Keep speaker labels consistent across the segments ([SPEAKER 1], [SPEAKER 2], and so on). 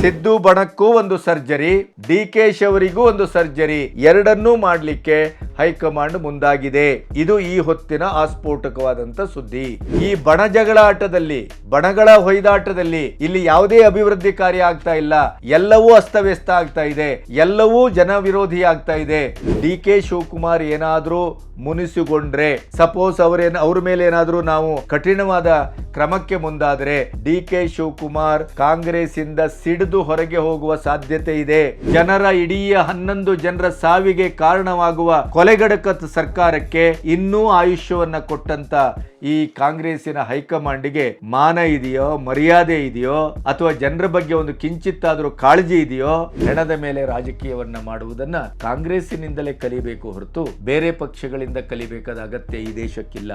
[SPEAKER 1] ಸಿದ್ದು ಬಣಕ್ಕೂ ಒಂದು surgery D K ಅವರಿಗೂ ಒಂದು ಸರ್ಜರಿ, ಎರಡನ್ನೂ ಮಾಡಲಿಕ್ಕೆ ಹೈಕಮಾಂಡ್ ಮುಂದಾಗಿದೆ. ಇದು ಈ ಹೊತ್ತಿನ ಆಸ್ಫೋಟಕವಾದಂತ ಸುದ್ದಿ. ಈ ಬಣ ಜಗಳ ಆಟದಲ್ಲಿ, ಬಣಗಳ ಹೊಯ್ದಾಟದಲ್ಲಿ ಇಲ್ಲಿ ಯಾವುದೇ ಅಭಿವೃದ್ಧಿ ಕಾರ್ಯ ಆಗ್ತಾ ಇಲ್ಲ. ಎಲ್ಲವೂ ಅಸ್ತವ್ಯಸ್ತ ಆಗ್ತಾ ಇದೆ. ಎಲ್ಲವೂ ಜನ ವಿರೋಧಿ ಆಗ್ತಾ ಇದೆ. ಡಿ ಕೆ ಶಿವಕುಮಾರ್ ಏನಾದ್ರೂ ಮುನಿಸಿಕೊಂಡ್ರೆ ಸಪೋಸ್ ಅವರೇನು ಅವ್ರ ಮೇಲೆ ಏನಾದರೂ ನಾವು ಕಠಿಣವಾದ ಕ್ರಮಕ್ಕೆ ಮುಂದಾದ್ರೆ, ಡಿ ಕೆ ಶಿವಕುಮಾರ್ ಕಾಂಗ್ರೆಸ್ ಇಂದ ಸಿಡಿದು ಹೊರಗೆ ಹೋಗುವ ಸಾಧ್ಯತೆ ಇದೆ. ಜನರ ಇಡೀ ಹನ್ನೊಂದು ಜನರ ಸಾವಿಗೆ ಕಾರಣವಾಗುವ ಕೊಲೆಗಡಕ ಸರ್ಕಾರಕ್ಕೆ ಇನ್ನೂ ಆಯುಷ್ಯವನ್ನ ಕೊಟ್ಟಂತ ಈ ಕಾಂಗ್ರೆಸ್ಸಿನ ಹೈಕಮಾಂಡ್ಗೆ ಮಾನ ಇದೆಯೋ, ಮರ್ಯಾದೆ ಇದೆಯೋ, ಅಥವಾ ಜನರ ಬಗ್ಗೆ ಒಂದು ಕಿಂಚಿತ್ತಾದರೂ ಕಾಳಜಿ ಇದೆಯೋ, ಹೆಣದ ಮೇಲೆ ರಾಜಕೀಯವನ್ನ ಮಾಡುವುದನ್ನ ಕಾಂಗ್ರೆಸ್ಸಿನಿಂದಲೇ ಕಲಿಬೇಕು ಹೊರತು ಬೇರೆ ಪಕ್ಷಗಳಿಂದ ಕಲಿಬೇಕಾದ ಅಗತ್ಯ ಈ ದೇಶಕ್ಕಿಲ್ಲ.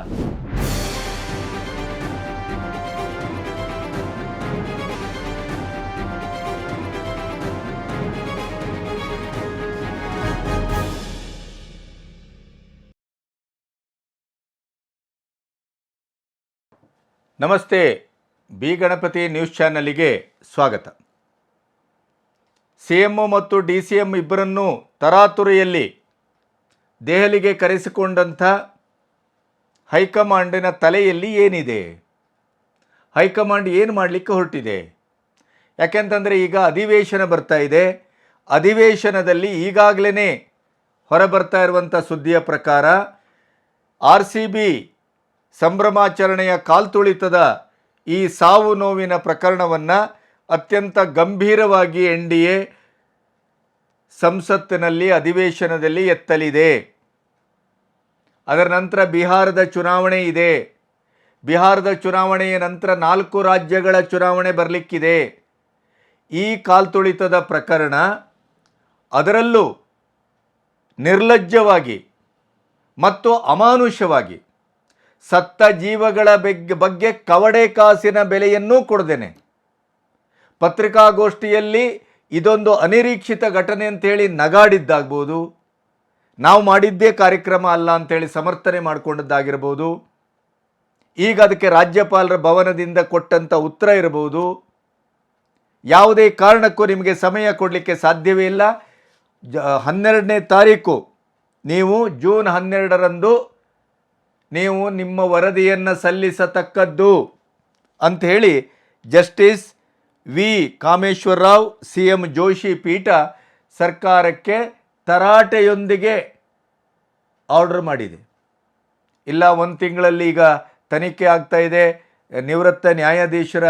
[SPEAKER 1] ನಮಸ್ತೆ, ಬಿ ಗಣಪತಿ ನ್ಯೂಸ್ ಚಾನಲ್ಗೆ ಸ್ವಾಗತ. ಸಿ ಎಂ ಮತ್ತು ಡಿ ಸಿ ಎಂ ಇಬ್ಬರನ್ನೂ ತರಾತುರಿಯಲ್ಲಿ ದೆಹಲಿಗೆ ಕರೆಸಿಕೊಂಡಂಥ ಹೈಕಮಾಂಡಿನ ತಲೆಯಲ್ಲಿ ಏನಿದೆ? ಹೈಕಮಾಂಡ್ ಏನು ಮಾಡಲಿಕ್ಕೆ ಹೊರಟಿದೆ? ಯಾಕೆಂತಂದರೆ ಈಗ ಅಧಿವೇಶನ ಬರ್ತಾ ಇದೆ. ಅಧಿವೇಶನದಲ್ಲಿ ಈಗಾಗಲೇ ಹೊರಬರ್ತಾ ಇರುವಂಥ ಸುದ್ದಿಯ ಪ್ರಕಾರ ಆರ್ ಸಿ ಬಿ ಸಂಭ್ರಮಾಚರಣೆಯ ಕಾಲ್ತುಳಿತದ ಈ ಸಾವು ನೋವಿನ ಪ್ರಕರಣವನ್ನು ಅತ್ಯಂತ ಗಂಭೀರವಾಗಿ ಎನ್ ಡಿ ಎ ಸಂಸತ್ತಿನಲ್ಲಿ ಅಧಿವೇಶನದಲ್ಲಿ ಎತ್ತಲಿದೆ. ಅದರ ನಂತರ ಬಿಹಾರದ ಚುನಾವಣೆ ಇದೆ. ಬಿಹಾರದ ಚುನಾವಣೆಯ ನಂತರ ನಾಲ್ಕು ರಾಜ್ಯಗಳ ಚುನಾವಣೆ ಬರಲಿಕ್ಕಿದೆ. ಈ ಕಾಲ್ತುಳಿತದ ಪ್ರಕರಣ ಅದರಲ್ಲೂ ನಿರ್ಲಜ್ಜವಾಗಿ ಮತ್ತು ಅಮಾನುಷವಾಗಿ ಸತ್ತ ಜೀವಗಳ ಬಗ್ಗೆ ಬಗ್ಗೆ ಕವಡೆ ಕಾಸಿನ ಬೆಲೆಯನ್ನೂ ಕೊಡದೇನೆ ಪತ್ರಿಕಾಗೋಷ್ಠಿಯಲ್ಲಿ ಇದೊಂದು ಅನಿರೀಕ್ಷಿತ ಘಟನೆ ಅಂತೇಳಿ ನಗಾಡಿದ್ದಾಗ್ಬೋದು. ನಾವು ಮಾಡಿದ್ದೇ ಕಾರ್ಯಕ್ರಮ ಅಲ್ಲ ಅಂತೇಳಿ ಸಮರ್ಥನೆ ಮಾಡಿಕೊಂಡದ್ದಾಗಿರ್ಬೋದು. ಈಗ ಅದಕ್ಕೆ ರಾಜ್ಯಪಾಲರ ಭವನದಿಂದ ಕೊಟ್ಟಂಥ ಉತ್ತರ ಇರಬಹುದು. ಯಾವುದೇ ಕಾರಣಕ್ಕೂ ನಿಮಗೆ ಸಮಯ ಕೊಡಲಿಕ್ಕೆ ಸಾಧ್ಯವೇ ಇಲ್ಲ. ಜ, ಹನ್ನೆರಡನೇ ತಾರೀಕು. ನೀವು ಜೂನ್ ಹನ್ನೆರಡರಂದು ನೀವು ನಿಮ್ಮ ವರದಿಯನ್ನು ಸಲ್ಲಿಸತಕ್ಕದ್ದು ಅಂಥೇಳಿ justice V Kameshwara Rao C M Joshi ಪೀಠ ಸರ್ಕಾರಕ್ಕೆ ತರಾಟೆಯೊಂದಿಗೆ ಆರ್ಡರ್ ಮಾಡಿದೆ. ಇಲ್ಲ, ಒಂದು ತಿಂಗಳಲ್ಲಿ ಈಗ ತನಿಖೆ ಆಗ್ತಾ ಇದೆ. ನಿವೃತ್ತ ನ್ಯಾಯಾಧೀಶರ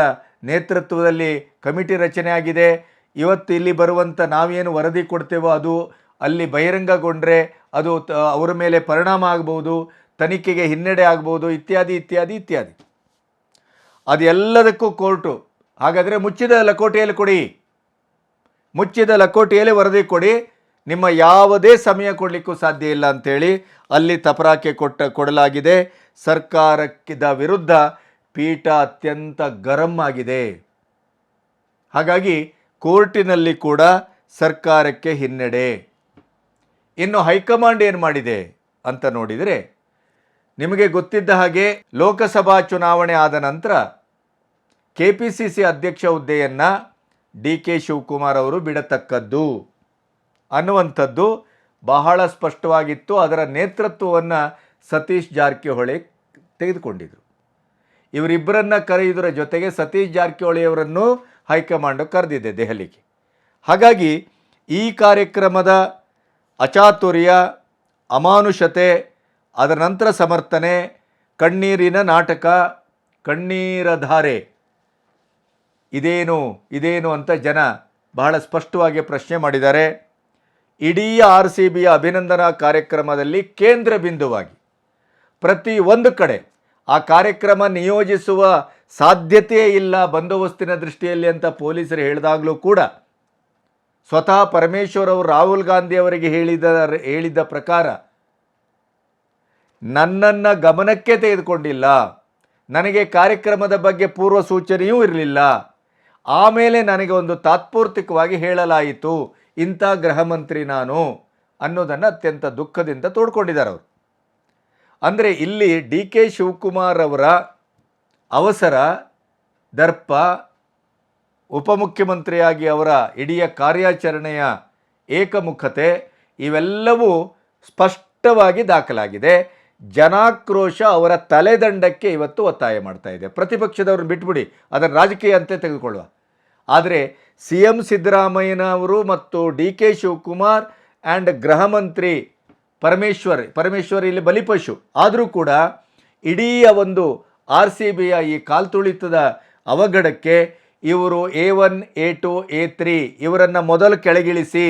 [SPEAKER 1] ನೇತೃತ್ವದಲ್ಲಿ ಕಮಿಟಿ ರಚನೆ ಆಗಿದೆ. ಇವತ್ತು ಇಲ್ಲಿ ಬರುವಂಥ ನಾವೇನು ವರದಿ ಕೊಡ್ತೇವೋ ಅದು ಅಲ್ಲಿ ಬಹಿರಂಗಗೊಂಡ್ರೆ ಅದು ಅವರ ಮೇಲೆ ಪರಿಣಾಮ ಆಗ್ಬೋದು ತನಿಖೆಗೆ ಹಿನ್ನಡೆ ಆಗ್ಬೋದು, ಇತ್ಯಾದಿ ಇತ್ಯಾದಿ ಇತ್ಯಾದಿ. ಅದೆಲ್ಲದಕ್ಕೂ ಕೋರ್ಟು. ಹಾಗಾದರೆ ಮುಚ್ಚಿದ ಲಕೋಟೆಯಲ್ಲಿ ಕೊಡಿ. ಮುಚ್ಚಿದ ಲಕೋಟೆಯಲ್ಲಿ ವರದಿ ಕೊಡಿ. ನಿಮ್ಮ ಯಾವುದೇ ಸಮಯ ಕೊಡಲಿಕ್ಕೂ ಸಾಧ್ಯ ಇಲ್ಲ ಅಂಥೇಳಿ ಅಲ್ಲಿ ತಪರಾಕೆ ಕೊಟ್ಟ, ಕೊಡಲಾಗಿದೆ. ಸರ್ಕಾರಕ್ಕಿದ ವಿರುದ್ಧ ಪೀಠ ಅತ್ಯಂತ ಗರಂ ಆಗಿದೆ. ಹಾಗಾಗಿ ಕೋರ್ಟಿನಲ್ಲಿ ಕೂಡ ಸರ್ಕಾರಕ್ಕೆ ಹಿನ್ನಡೆ. ಇನ್ನು ಹೈಕಮಾಂಡ್ ಏನು ಮಾಡಿದೆ ಅಂತ ನೋಡಿದರೆ ನಿಮಗೆ ಗೊತ್ತಿದ್ದ ಹಾಗೆ ಲೋಕಸಭಾ ಚುನಾವಣೆ ಆದ ನಂತರ ಕೆ ಪಿ ಸಿ ಸಿ ಅಧ್ಯಕ್ಷ ಹುದ್ದೆಯನ್ನು ಡಿ ಕೆ ಶಿವಕುಮಾರ್ ಅವರು ಬಿಡತಕ್ಕದ್ದು ಅನ್ನುವಂಥದ್ದು ಬಹಳ ಸ್ಪಷ್ಟವಾಗಿತ್ತು. ಅದರ ನೇತೃತ್ವವನ್ನು ಸತೀಶ್ ಜಾರಕಿಹೊಳಿ ತೆಗೆದುಕೊಂಡಿದ್ರು. ಇವರಿಬ್ಬರನ್ನ ಕರೆಯುವುದರ ಜೊತೆಗೆ ಸತೀಶ್ ಜಾರಕಿಹೊಳಿಯವರನ್ನು ಹೈಕಮಾಂಡ್ ಕರೆದಿದೆ ದೆಹಲಿಗೆ. ಹಾಗಾಗಿ ಈ ಕಾರ್ಯಕ್ರಮದ ಅಚಾತುರ್ಯ, ಅಮಾನುಷತೆ ಅದರ ನಂತರ ಸಮರ್ಥನೆ, ಕಣ್ಣೀರಿನ ನಾಟಕ, ಕಣ್ಣೀರ ಧಾರೆ. ಇದೇನು ಇದೇನು ಅಂತ ಜನ ಬಹಳ ಸ್ಪಷ್ಟವಾಗಿ ಪ್ರಶ್ನೆ ಮಾಡಿದ್ದಾರೆ. ಇಡೀ ಆರ್ ಸಿ ಬಿಯ ಅಭಿನಂದನಾ ಕಾರ್ಯಕ್ರಮದಲ್ಲಿ ಕೇಂದ್ರ ಬಿಂದುವಾಗಿ, ಪ್ರತಿ ಒಂದು ಕಡೆ ಆ ಕಾರ್ಯಕ್ರಮ ನಿಯೋಜಿಸುವ ಸಾಧ್ಯತೆಯೇ ಇಲ್ಲ ಬಂದೋಬಸ್ತಿನ ದೃಷ್ಟಿಯಲ್ಲಿ ಅಂತ ಪೊಲೀಸರು ಹೇಳಿದಾಗಲೂ ಕೂಡ, ಸ್ವತಃ ಪರಮೇಶ್ವರ್ ಅವರು ರಾಹುಲ್ ಗಾಂಧಿ ಅವರಿಗೆ ಹೇಳಿದ ಹೇಳಿದ್ದ ಪ್ರಕಾರ ನನ್ನನ್ನು ಗಮನಕ್ಕೆ ತೆಗೆದುಕೊಂಡಿಲ್ಲ. ನನಗೆ ಕಾರ್ಯಕ್ರಮದ ಬಗ್ಗೆ ಪೂರ್ವ ಸೂಚನೆಯೂ ಇರಲಿಲ್ಲ. ಆಮೇಲೆ ನನಗೆ ಒಂದು ತಾತ್ಪೂರ್ತಿಕವಾಗಿ ಹೇಳಲಾಯಿತು, ಇಂಥ ಗೃಹ ಮಂತ್ರಿ ನಾನು ಅನ್ನೋದನ್ನು ಅತ್ಯಂತ ದುಃಖದಿಂದ ತೋಡ್ಕೊಂಡಿದ್ದಾರೆ ಅವರು. ಅಂದರೆ ಇಲ್ಲಿ ಡಿ ಕೆ ಶಿವಕುಮಾರ್ ಅವರ ಅವಸರ, ದರ್ಪ, ಉಪಮುಖ್ಯಮಂತ್ರಿಯಾಗಿ ಅವರ ಇಡೀ ಕಾರ್ಯಾಚರಣೆಯ ಏಕಮುಖತೆ, ಇವೆಲ್ಲವೂ ಸ್ಪಷ್ಟವಾಗಿ ದಾಖಲಾಗಿದೆ. ಜನಾಕ್ರೋಶ ಅವರ ತಲೆದಂಡಕ್ಕೆ ಇವತ್ತು ಒತ್ತಾಯ ಮಾಡ್ತಾ ಇದೆ. ಪ್ರತಿಪಕ್ಷದವ್ರನ್ನ ಬಿಟ್ಬಿಡಿ, ಅದನ್ನು ರಾಜಕೀಯ ಅಂತ ತೆಗೆದುಕೊಳ್ಳುವ. ಆದರೆ ಸಿ ಎಂ ಸಿದ್ದರಾಮಯ್ಯನವರು ಮತ್ತು ಡಿ ಕೆ ಶಿವಕುಮಾರ್ ಆ್ಯಂಡ್ ಗೃಹ ಮಂತ್ರಿ ಪರಮೇಶ್ವರ್ ಪರಮೇಶ್ವರ್ ಇಲ್ಲಿ ಬಲಿಪಶು ಆದರೂ ಕೂಡ ಇಡೀ ಒಂದು ಆರ್ ಸಿ ಬಿಯ ಈ ಕಾಲ್ತುಳಿತದ ಅವಘಡಕ್ಕೆ ಇವರು A one, A two, A three ಇವರನ್ನು ಮೊದಲು ಕೆಳಗಿಳಿಸಿ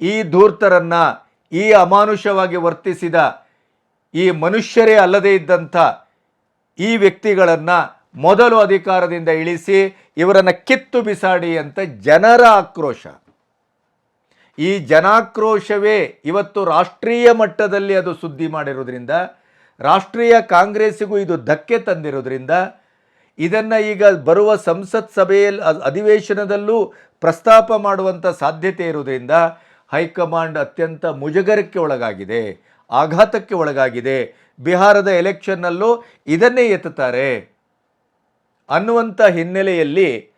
[SPEAKER 1] ಈ ಧೂರ್ತರನ್ನು ಈ ಅಮಾನುಷವಾಗಿ ವರ್ತಿಸಿದ ಈ ಮನುಷ್ಯರೇ ಅಲ್ಲದೇ ಇದ್ದಂಥ ಈ ವ್ಯಕ್ತಿಗಳನ್ನು ಮೊದಲು ಅಧಿಕಾರದಿಂದ ಇಳಿಸಿ ಇವರನ್ನು ಕಿತ್ತು ಬಿಸಾಡಿ ಅಂತ ಜನರ ಆಕ್ರೋಶ. ಈ ಜನಾಕ್ರೋಶವೇ ಇವತ್ತು ರಾಷ್ಟ್ರೀಯ ಮಟ್ಟದಲ್ಲಿ ಅದು ಸುದ್ದಿ ಮಾಡಿರೋದ್ರಿಂದ, ರಾಷ್ಟ್ರೀಯ ಕಾಂಗ್ರೆಸ್ಸಿಗೂ ಇದು ಧಕ್ಕೆ ತಂದಿರೋದ್ರಿಂದ, ಇದನ್ನು ಈಗ ಬರುವ ಸಂಸತ್ ಸಭೆಯಲ್ಲಿ ಅಧಿವೇಶನದಲ್ಲೂ ಪ್ರಸ್ತಾಪ ಮಾಡುವಂಥ ಸಾಧ್ಯತೆ ಇರುವುದರಿಂದ ಹೈಕಮಾಂಡ್ ಅತ್ಯಂತ ಮುಜುಗರಕ್ಕೆ ಒಳಗಾಗಿದೆ. ಆಘಾತಕ್ಕೆ ಒಳಗಾಗಿದೆ. ಬಿಹಾರದ ಎಲೆಕ್ಷನ್ನಲ್ಲೂ ಇದನ್ನೇ ಎತ್ತುತ್ತಾರೆ. ಅನ್ನುವಂಥ ಹಿನ್ನೆಲೆಯಲ್ಲಿ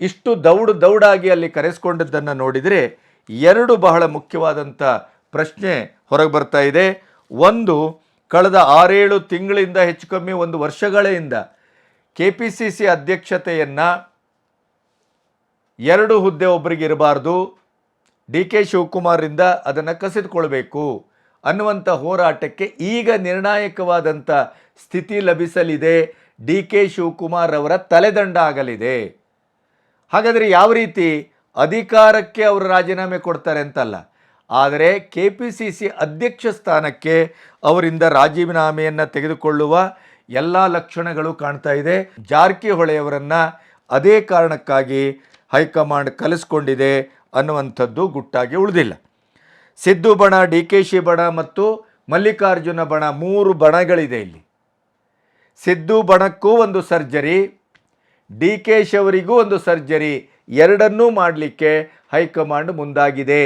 [SPEAKER 1] ಇಷ್ಟು ದೌಡು ದೌಡಾಗಿ ಅಲ್ಲಿ ಕರೆಸ್ಕೊಂಡಿದ್ದನ್ನು ನೋಡಿದರೆ ಎರಡು ಬಹಳ ಮುಖ್ಯವಾದಂಥ ಪ್ರಶ್ನೆ ಹೊರಗೆ ಬರ್ತಾ ಇದೆ. ಒಂದು, ಕಳೆದ ಆರೇಳು ತಿಂಗಳಿಂದ ಹೆಚ್ಚು ಕಮ್ಮಿ ಒಂದು ವರ್ಷಗಳಿಂದ ಕೆ ಪಿ ಸಿ ಸಿ ಅಧ್ಯಕ್ಷತೆಯನ್ನು ಎರಡು ಹುದ್ದೆ ಒಬ್ಬರಿಗೆ ಇರಬಾರ್ದು. ಡಿ ಕೆ ಶಿವಕುಮಾರಿಂದ ಅದನ್ನು ಕಸಿದುಕೊಳ್ಬೇಕು. ಅನ್ನುವಂಥ ಹೋರಾಟಕ್ಕೆ ಈಗ ನಿರ್ಣಾಯಕವಾದಂಥ ಸ್ಥಿತಿ ಲಭಿಸಲಿದೆ. ಡಿ ಕೆ ಶಿವಕುಮಾರ್ ಅವರ ತಲೆದಂಡ ಆಗಲಿದೆ. ಹಾಗಾದರೆ ಯಾವ ರೀತಿ ಅಧಿಕಾರಕ್ಕೆ ಅವರು ರಾಜೀನಾಮೆ ಕೊಡ್ತಾರೆ ಅಂತಲ್ಲ. ಆದರೆ ಕೆ ಪಿ ಸಿ ಸಿ ಅಧ್ಯಕ್ಷ ಸ್ಥಾನಕ್ಕೆ ಅವರಿಂದ ರಾಜೀನಾಮೆಯನ್ನು ತೆಗೆದುಕೊಳ್ಳುವ ಎಲ್ಲ ಲಕ್ಷಣಗಳು ಕಾಣ್ತಾ ಇದೆ. ಜಾರಕಿಹೊಳೆಯವರನ್ನು ಅದೇ ಕಾರಣಕ್ಕಾಗಿ ಹೈಕಮಾಂಡ್ ಕಲಿಸ್ಕೊಂಡಿದೆ ಅನ್ನುವಂಥದ್ದು ಗುಟ್ಟಾಗಿ ಉಳಿದಿಲ್ಲ. ಸಿದ್ದು ಬಣ ಡಿ ಕೆ ಶಿ ಬಣ ಮತ್ತು ಮಲ್ಲಿಕಾರ್ಜುನ ಬಣ ಮೂರು ಬಣಗಳಿದೆ ಇಲ್ಲಿ. ಸಿದ್ದು ಬಣಕ್ಕೂ ಒಂದು ಸರ್ಜರಿ ಡಿ ಕೆ ಶಿ ಅವರಿಗೂ ಒಂದು ಸರ್ಜರಿ, ಎರಡನ್ನೂ ಮಾಡಲಿಕ್ಕೆ ಹೈಕಮಾಂಡ್ ಮುಂದಾಗಿದೆ.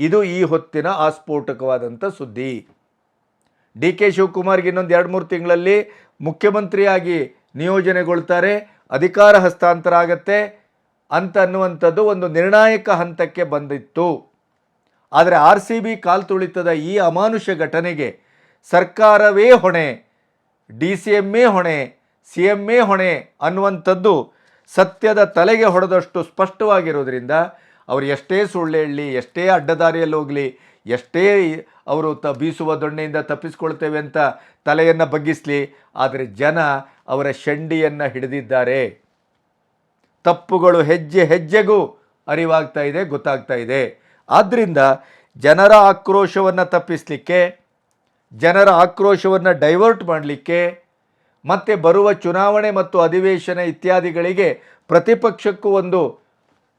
[SPEAKER 1] ಇದು ಈ ಹೊತ್ತಿನ ಆಸ್ಫೋಟಕವಾದಂಥ ಸುದ್ದಿ. ಡಿ ಕೆ ಶಿವಕುಮಾರ್ಗೆ ಇನ್ನೊಂದು ಎರಡು ಮೂರು ತಿಂಗಳಲ್ಲಿ ಮುಖ್ಯಮಂತ್ರಿಯಾಗಿ ನಿಯೋಜನೆಗೊಳ್ತಾರೆ, ಅಧಿಕಾರ ಹಸ್ತಾಂತರ ಆಗತ್ತೆ ಅಂತ ಅನ್ನುವಂಥದ್ದು ಒಂದು ನಿರ್ಣಾಯಕ ಹಂತಕ್ಕೆ ಬಂದಿತ್ತು. ಆದರೆ ಆರ್ ಸಿ ಬಿ ಕಾಲ್ತುಳಿತದ ಈ ಅಮಾನುಷ ಘಟನೆಗೆ ಸರ್ಕಾರವೇ ಹೊಣೆ ಡಿ ಸಿ ಎಮ್ಮೇ ಹೊಣೆ ಸಿ ಎಮ್ಮೇ ಹೊಣೆ ಅನ್ನುವಂಥದ್ದು ಸತ್ಯದ ತಲೆಗೆ ಹೊಡೆದಷ್ಟು ಸ್ಪಷ್ಟವಾಗಿರೋದ್ರಿಂದ ಅವರು ಎಷ್ಟೇ ಸುಳ್ಳು ಹೇಳಲಿ, ಎಷ್ಟೇ ಅಡ್ಡದಾರಿಯಲ್ಲಿ ಹೋಗಲಿ, ಎಷ್ಟೇ ಅವರು ತ ಬೀಸುವ ದೊಣ್ಣೆಯಿಂದ ತಪ್ಪಿಸ್ಕೊಳ್ತೇವೆ ಅಂತ ತಲೆಯನ್ನು ಬಗ್ಗಿಸಲಿ, ಆದರೆ ಜನ ಅವರ ಶಂಡಿಯನ್ನು ಹಿಡಿದಿದ್ದಾರೆ. ತಪ್ಪುಗಳು ಹೆಜ್ಜೆ ಹೆಜ್ಜೆಗೂ ಅರಿವಾಗ್ತಾ ಇದೆ, ಗೊತ್ತಾಗ್ತಾ ಇದೆ. ಆದ್ದರಿಂದ ಜನರ ಆಕ್ರೋಶವನ್ನು ತಪ್ಪಿಸಲಿಕ್ಕೆ, ಜನರ ಆಕ್ರೋಶವನ್ನು ಡೈವರ್ಟ್ ಮಾಡಲಿಕ್ಕೆ ಮತ್ತು ಬರುವ ಚುನಾವಣೆ ಮತ್ತು ಅಧಿವೇಶನ ಇತ್ಯಾದಿಗಳಿಗೆ ಪ್ರತಿಪಕ್ಷಕ್ಕೂ ಒಂದು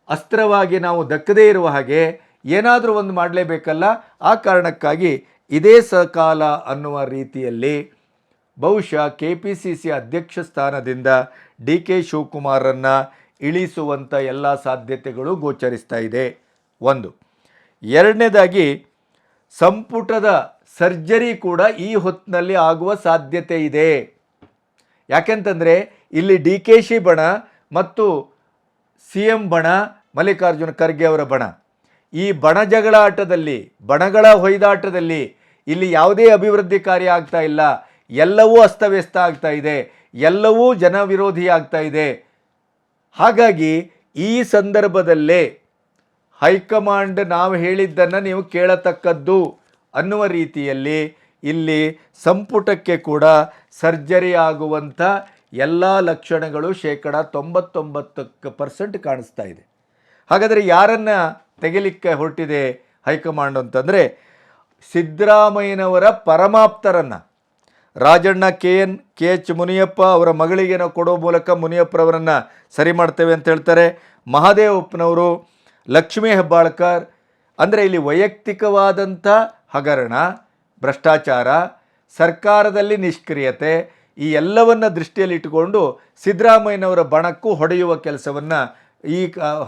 [SPEAKER 1] ಅಸ್ತ್ರವಾಗಿ ನಾವು ದಕ್ಕದೇ ಇರುವ ಹಾಗೆ ಏನಾದರೂ ಒಂದು ಮಾಡಲೇಬೇಕಲ್ಲ. ಆ ಕಾರಣಕ್ಕಾಗಿ ಇದೇ ಸಕಾಲ ಅನ್ನುವ ರೀತಿಯಲ್ಲಿ ಬಹುಶಃ ಕೆ ಪಿ ಸಿ ಸಿ ಅಧ್ಯಕ್ಷ ಸ್ಥಾನದಿಂದ ಡಿ ಕೆ ಶಿವಕುಮಾರನ್ನು ಇಳಿಸುವಂಥ ಎಲ್ಲ ಸಾಧ್ಯತೆಗಳು ಗೋಚರಿಸ್ತಾ ಇದೆ. ಒಂದು. ಎರಡನೇದಾಗಿ ಸಂಪುಟದ ಸರ್ಜರಿ ಕೂಡ ಈ ಹೊತ್ತಿನಲ್ಲಿ ಆಗುವ ಸಾಧ್ಯತೆ ಇದೆ. ಯಾಕೆಂತಂದರೆ ಇಲ್ಲಿ ಡಿ ಕೆ ಶಿ ಬಣ ಮತ್ತು ಸಿ ಎಂ ಬಣ, ಮಲ್ಲಿಕಾರ್ಜುನ ಖರ್ಗೆ ಅವರ ಬಣ. ಈ ಬಣ ಜಗಳ ಆಟದಲ್ಲಿ ಬಣಗಳ ಹೊಯ್ದಾಟದಲ್ಲಿ ಇಲ್ಲಿ ಯಾವುದೇ ಅಭಿವೃದ್ಧಿ ಕಾರ್ಯ ಆಗ್ತಾ ಇಲ್ಲ. ಎಲ್ಲವೂ ಅಸ್ತವ್ಯಸ್ತ ಆಗ್ತಾ ಇದೆ. ಎಲ್ಲವೂ ಜನವಿರೋಧಿ ಆಗ್ತಾ ಇದೆ. ಹಾಗಾಗಿ ಈ ಸಂದರ್ಭದಲ್ಲೇ ಹೈಕಮಾಂಡ್ ನಾವು ಹೇಳಿದ್ದನ್ನು ನೀವು ಕೇಳತಕ್ಕದ್ದು ಅನ್ನುವ ರೀತಿಯಲ್ಲಿ ಇಲ್ಲಿ ಸಂಪುಟಕ್ಕೆ ಕೂಡ ಸರ್ಜರಿ ಆಗುವಂಥ ಎಲ್ಲ ಲಕ್ಷಣಗಳು ಶೇಕಡ ತೊಂಬತ್ತೊಂಬತ್ತಕ್ಕೆ ಪರ್ಸೆಂಟ್ ಕಾಣಿಸ್ತಾ ಇದೆ. ಹಾಗಾದರೆ ಯಾರನ್ನು ತೆಗಿಲಿಕ್ಕೆ ಹೊರಟಿದೆ ಹೈಕಮಾಂಡ್ ಅಂತಂದರೆ ಸಿದ್ದರಾಮಯ್ಯನವರ ಪರಮಾಪ್ತರನ್ನು. Rajanna K N K H Muniyappa ಅವರ ಮಗಳಿಗೆ ನಾವು ಕೊಡೋ ಮೂಲಕ ಮುನಿಯಪ್ಪರವರನ್ನು ಸರಿ ಮಾಡ್ತೇವೆ ಅಂತ ಹೇಳ್ತಾರೆ. ಮಹಾದೇವಪ್ಪನವರು ಲಕ್ಷ್ಮೀ ಹೆಬ್ಬಾಳ್ಕರ್ ಅಂದರೆ ಇಲ್ಲಿ ವೈಯಕ್ತಿಕವಾದಂಥ ಹಗರಣ, ಭ್ರಷ್ಟಾಚಾರ, ಸರ್ಕಾರದಲ್ಲಿ ನಿಷ್ಕ್ರಿಯತೆ, ಈ ಎಲ್ಲವನ್ನು ದೃಷ್ಟಿಯಲ್ಲಿಟ್ಟುಕೊಂಡು ಸಿದ್ದರಾಮಯ್ಯನವರ ಬಣಕ್ಕೂ ಹೊಡೆಯುವ ಕೆಲಸವನ್ನು ಈ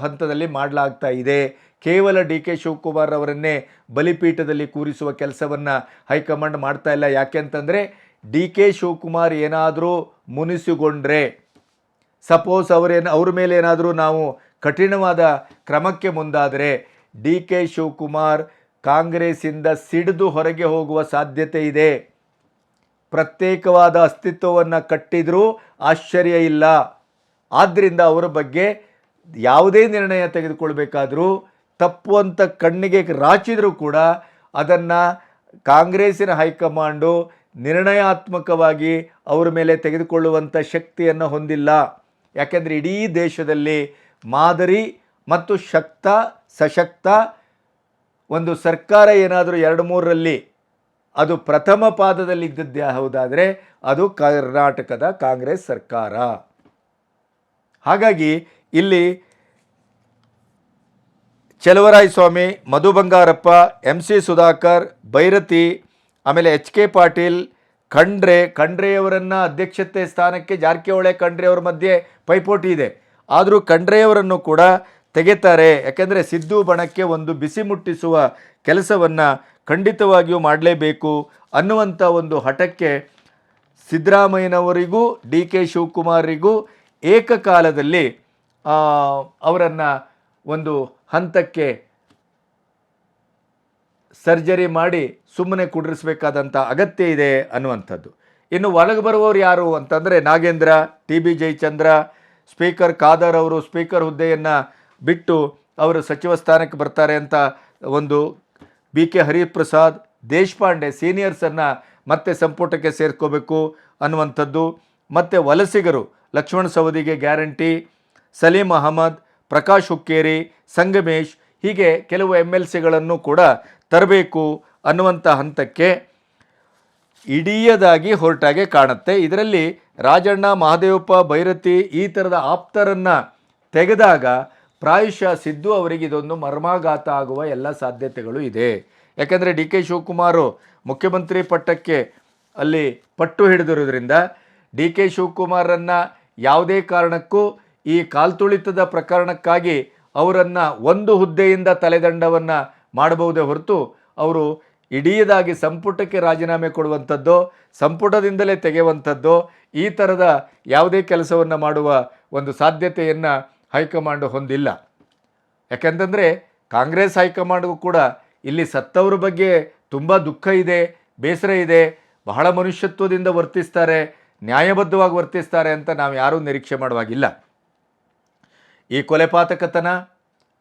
[SPEAKER 1] ಹಂತದಲ್ಲಿ ಮಾಡಲಾಗ್ತಾ ಇದೆ. ಕೇವಲ ಡಿ ಕೆ ಶಿವಕುಮಾರ್ ಅವರನ್ನೇ ಬಲಿಪೀಠದಲ್ಲಿ ಕೂರಿಸುವ ಕೆಲಸವನ್ನು ಹೈಕಮಾಂಡ್ ಮಾಡ್ತಾ ಇಲ್ಲ. ಯಾಕೆ ಅಂತಂದರೆ ಡಿ ಕೆ ಶಿವಕುಮಾರ್ ಏನಾದರೂ ಮುನಿಸಿಕೊಂಡ್ರೆ, ಸಪೋಸ್ ಅವರೇನು ಅವ್ರ ಮೇಲೆ ಏನಾದರೂ ನಾವು ಕಠಿಣವಾದ ಕ್ರಮಕ್ಕೆ ಮುಂದಾದರೆ ಡಿ ಕೆ ಶಿವಕುಮಾರ್ ಕಾಂಗ್ರೆಸ್ಸಿಂದ ಸಿಡಿದು ಹೊರಗೆ ಹೋಗುವ ಸಾಧ್ಯತೆ ಇದೆ. ಪ್ರತ್ಯೇಕವಾದ ಅಸ್ತಿತ್ವವನ್ನು ಕಟ್ಟಿದರೂ ಆಶ್ಚರ್ಯ ಇಲ್ಲ. ಆದ್ದರಿಂದ ಅವರ ಬಗ್ಗೆ ಯಾವುದೇ ನಿರ್ಣಯ ತೆಗೆದುಕೊಳ್ಬೇಕಾದರೂ ತಪ್ಪು ಅಂತ ಕಣ್ಣಿಗೆ ರಾಚಿದರೂ ಕೂಡ ಅದನ್ನು ಕಾಂಗ್ರೆಸ್ಸಿನ ಹೈಕಮಾಂಡು ನಿರ್ಣಯಾತ್ಮಕವಾಗಿ ಅವರ ಮೇಲೆ ತೆಗೆದುಕೊಳ್ಳುವಂಥ ಶಕ್ತಿಯನ್ನು ಹೊಂದಿಲ್ಲ. ಯಾಕೆಂದರೆ ಇಡೀ ದೇಶದಲ್ಲಿ ಮಾದರಿ ಮತ್ತು ಶಕ್ತ, ಸಶಕ್ತ ಒಂದು ಸರ್ಕಾರ ಏನಾದರೂ ಎರಡು ಮೂರರಲ್ಲಿ ಅದು ಪ್ರಥಮ ಪಾದದಲ್ಲಿ ಇದ್ದದ್ದೇ ಹೌದಾದರೆ ಅದು ಕರ್ನಾಟಕದ ಕಾಂಗ್ರೆಸ್ ಸರ್ಕಾರ. ಹಾಗಾಗಿ ಇಲ್ಲಿ ಸ್ವಾಮಿ, ಮಧು ಬಂಗಾರಪ್ಪ, ಎಂ ಸಿ ಸುಧಾಕರ್ ಭೈರತಿ ಆಮೇಲೆ ಎಚ್ ಕೆ ಪಾಟೀಲ್, ಖಂಡ್ರೆ, ಖಂಡ್ರೆಯವರನ್ನು ಅಧ್ಯಕ್ಷತೆ ಸ್ಥಾನಕ್ಕೆ ಜಾರಕಿಹೊಳೆ, ಖಂಡ್ರೆಯವರ ಮಧ್ಯೆ ಪೈಪೋಟಿ ಇದೆ. ಆದರೂ ಖಂಡ್ರೆಯವರನ್ನು ಕೂಡ ತೆಗೆತಾರೆ. ಯಾಕೆಂದರೆ ಸಿದ್ದು ಬಣಕ್ಕೆ ಒಂದು ಬಿಸಿ ಮುಟ್ಟಿಸುವ ಕೆಲಸವನ್ನು ಖಂಡಿತವಾಗಿಯೂ ಮಾಡಲೇಬೇಕು ಅನ್ನುವಂಥ ಒಂದು ಹಠಕ್ಕೆ ಸಿದ್ದರಾಮಯ್ಯನವರಿಗೂ ಡಿ ಕೆ ಶಿವಕುಮಾರಿಗೂ ಏಕಕಾಲದಲ್ಲಿ ಅವರನ್ನು ಒಂದು ಹಂತಕ್ಕೆ ಸರ್ಜರಿ ಮಾಡಿ ಸುಮ್ಮನೆ ಕುಡ್ರಿಸಬೇಕಾದಂಥ ಅಗತ್ಯ ಇದೆ ಅನ್ನುವಂಥದ್ದು. ಇನ್ನು ಒಳಗೆ ಬರುವವರು ಯಾರು ಅಂತಂದರೆ Nagendra T B Jayachandra speaker Khader ಅವರು ಸ್ಪೀಕರ್ ಹುದ್ದೆಯನ್ನು ಬಿಟ್ಟು ಅವರು ಸಚಿವ ಸ್ಥಾನಕ್ಕೆ ಬರ್ತಾರೆ ಅಂತ ಒಂದು ಬಿ ಕೆ ಹರಿಪ್ರಸಾದ್ ದೇಶಪಾಂಡೆ ಸೀನಿಯರ್ಸನ್ನು ಮತ್ತೆ ಸಂಪುಟಕ್ಕೆ ಸೇರ್ಕೋಬೇಕು ಅನ್ನುವಂಥದ್ದು. ಮತ್ತು ವಲಸಿಗರು, ಲಕ್ಷ್ಮಣ ಸವದಿಗೆ ಗ್ಯಾರಂಟಿ, ಸಲೀಂ ಅಹಮದ್, ಪ್ರಕಾಶ್ ಹುಕ್ಕೇರಿ, ಸಂಗಮೇಶ್ ಹೀಗೆ ಕೆಲವು ಎಂ ಎಲ್ ಸಿಗಳನ್ನು ಕೂಡ ತರಬೇಕು ಅನ್ನುವಂಥ ಹಂತಕ್ಕೆ ಇಡೀಯದಾಗಿ ಹೊರಟಾಗೆ ಕಾಣುತ್ತೆ. ಇದರಲ್ಲಿ ರಾಜಣ್ಣ, ಮಹದೇವಪ್ಪ, ಭೈರತಿ ಈ ಥರದ ಆಪ್ತರನ್ನು ತೆಗೆದಾಗ ಪ್ರಾಯಶಃ ಸಿದ್ದು ಅವರಿಗೆ ಇದೊಂದು ಮರ್ಮಾಘಾತ ಆಗುವ ಎಲ್ಲ ಸಾಧ್ಯತೆಗಳು ಇದೆ. ಯಾಕೆಂದರೆ ಡಿ ಕೆ ಶಿವಕುಮಾರು ಮುಖ್ಯಮಂತ್ರಿ ಪಟ್ಟಕ್ಕೆ ಅಲ್ಲಿ ಪಟ್ಟು ಹಿಡಿದಿರೋದ್ರಿಂದ ಡಿ ಕೆ ಶಿವಕುಮಾರನ್ನು ಯಾವುದೇ ಕಾರಣಕ್ಕೂ ಈ ಕಾಲ್ತುಳಿತದ ಪ್ರಕರಣಕ್ಕಾಗಿ ಅವರನ್ನು ಒಂದು ಹುದ್ದೆಯಿಂದ ತಲೆದಂಡವನ್ನು ಮಾಡಬಹುದೇ ಹೊರತು ಅವರು ಇಡೀದಾಗಿ ಸಂಪುಟಕ್ಕೆ ರಾಜೀನಾಮೆ ಕೊಡುವಂಥದ್ದು, ಸಂಪುಟದಿಂದಲೇ ತೆಗೆಯುವಂಥದ್ದು, ಈ ಥರದ ಯಾವುದೇ ಕೆಲಸವನ್ನು ಮಾಡುವ ಒಂದು ಸಾಧ್ಯತೆಯನ್ನು ಹೈಕಮಾಂಡ್ ಹೊಂದಿಲ್ಲ. ಯಾಕೆಂತಂದರೆ, ಕಾಂಗ್ರೆಸ್ ಹೈಕಮಾಂಡ್ಗೂ ಕೂಡ ಇಲ್ಲಿ ಸತ್ತವರ ಬಗ್ಗೆ ತುಂಬ ದುಃಖ ಇದೆ, ಬೇಸರ ಇದೆ, ಬಹಳ ಮನುಷ್ಯತ್ವದಿಂದ ವರ್ತಿಸ್ತಾರೆ, ನ್ಯಾಯಬದ್ಧವಾಗಿ ವರ್ತಿಸ್ತಾರೆ ಅಂತ ನಾವು ಯಾರೂ ನಿರೀಕ್ಷೆ ಮಾಡುವಾಗಿಲ್ಲ. ಈ ಕೊಲೆಪಾತಕತನ,